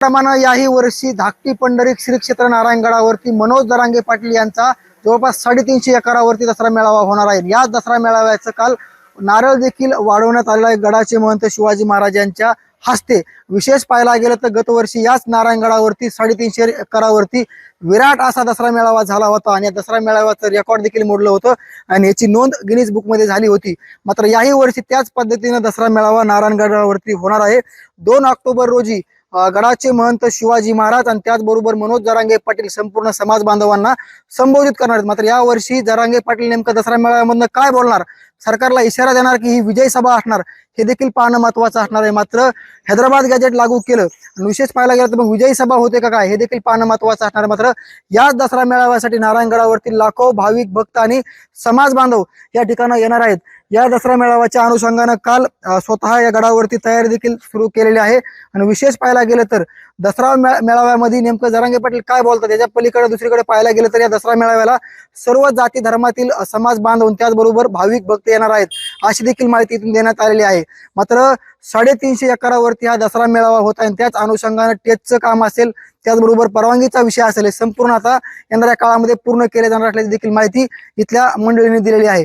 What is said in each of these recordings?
प्रमाणे याही वर्षी धाकटी पंढरी श्री क्षेत्र नारायणगडावरती मनोज दरांगे पाटील यांचा जवळपास साडेतीनशे एकरावरती दसरा मेळावा होणार आहे. याच दसरा मेळाव्याचं काल नारळ देखील वाढवण्यात आलेला आहे. गडाचे महंत शिवाजी महाराज यांच्या हस्ते. विशेष पाहायला गेलं तर गतवर्षी याच नारायणगडावरती साडेतीनशे एकरावरती विराट असा दसरा मेळावा झाला होता आणि या दसरा मेळाव्याचं रेकॉर्ड देखील मोडलं होतं आणि याची नोंद गिनीज बुकमध्ये झाली होती. मात्र याही वर्षी त्याच पद्धतीनं दसरा मेळावा नारायणगडावरती होणार आहे. दोन ऑक्टोबर रोजी गडाचे महंत शिवाजी महाराज आणि त्याचबरोबर मनोज जरांगे पाटील संपूर्ण समाज बांधवांना संबोधित करणार आहेत. मात्र या वर्षी जरांगे पाटील नेमकं दसरा मेळाव्यामधनं काय बोलणार? सरकारला इशारा देणार की ही विजय सभा असणार? हे देखील पाहणं महत्वाचं असणार आहे. मात्र हैदराबाद गॅजेट लागू केलं आणि विशेष पाहायला गेलं तर मग विजयी सभा होते का काय? हे देखील पाहणं महत्वाचं असणार आहे. मात्र याच दसरा मेळाव्यासाठी नारायणगडावरती लाखो भाविक भक्त आणि समाज बांधव या ठिकाणी येणार आहेत. या दसरा मेळाव्याच्या अनुषंगानं काल स्वतः या गडावरती तयारी देखील सुरू केलेली आहे. आणि विशेष पाहायला गेलं तर दसरा मेळाव्यामध्ये नेमकं जरांगे पाटील काय बोलतात त्याच्या पलीकडे दुसरीकडे पाहायला गेलं तर या दसरा मेळाव्याला सर्व जाती धर्मातील समाज बांधून त्याचबरोबर भाविक भक्त येणार आहेत अशी देखील माहिती इथून देण्यात आलेली आहे. मात्र साडेतीनशे एकरावरती हा दसरा मेळावा होत आहे आणि त्याच अनुषंगानं टेचचं काम असेल त्याचबरोबर परवानगीचा विषय असेल हे संपूर्ण आता येणाऱ्या काळामध्ये पूर्ण केले जाणार असल्याची देखील माहिती इथल्या मंडळीने दिलेली आहे.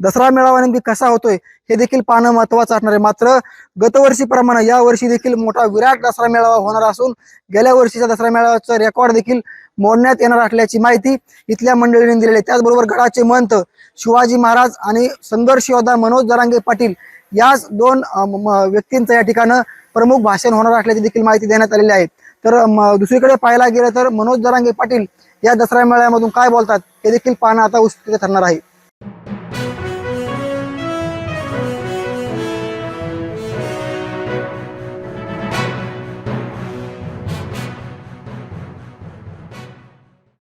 दसरा मेळावा नेमकी कसा होतोय हे देखील पाहणं महत्वाचं असणार आहे. मात्र गतवर्षीप्रमाणे या वर्षी देखील मोठा विराट दसरा मेळावा होणार असून गेल्या वर्षीच्या दसरा मेळाव्याचा रेकॉर्ड देखील मोडण्यात येणार असल्याची माहिती इथल्या मंडळीने दिलेली आहे. त्याचबरोबर गडाचे महंत शिवाजी महाराज आणि संघर्ष योद्धा मनोज जरांगे पाटील याच दोन व्यक्तींचं या ठिकाणं प्रमुख भाषण होणार असल्याची देखील माहिती देण्यात आलेली आहे. तर दुसरीकडे पाहायला गेलं तर मनोज जरांगे पाटील या दसरा मेळ्यामधून काय बोलतात हे देखील पाहणं आता उत्सुक ठरणार आहे.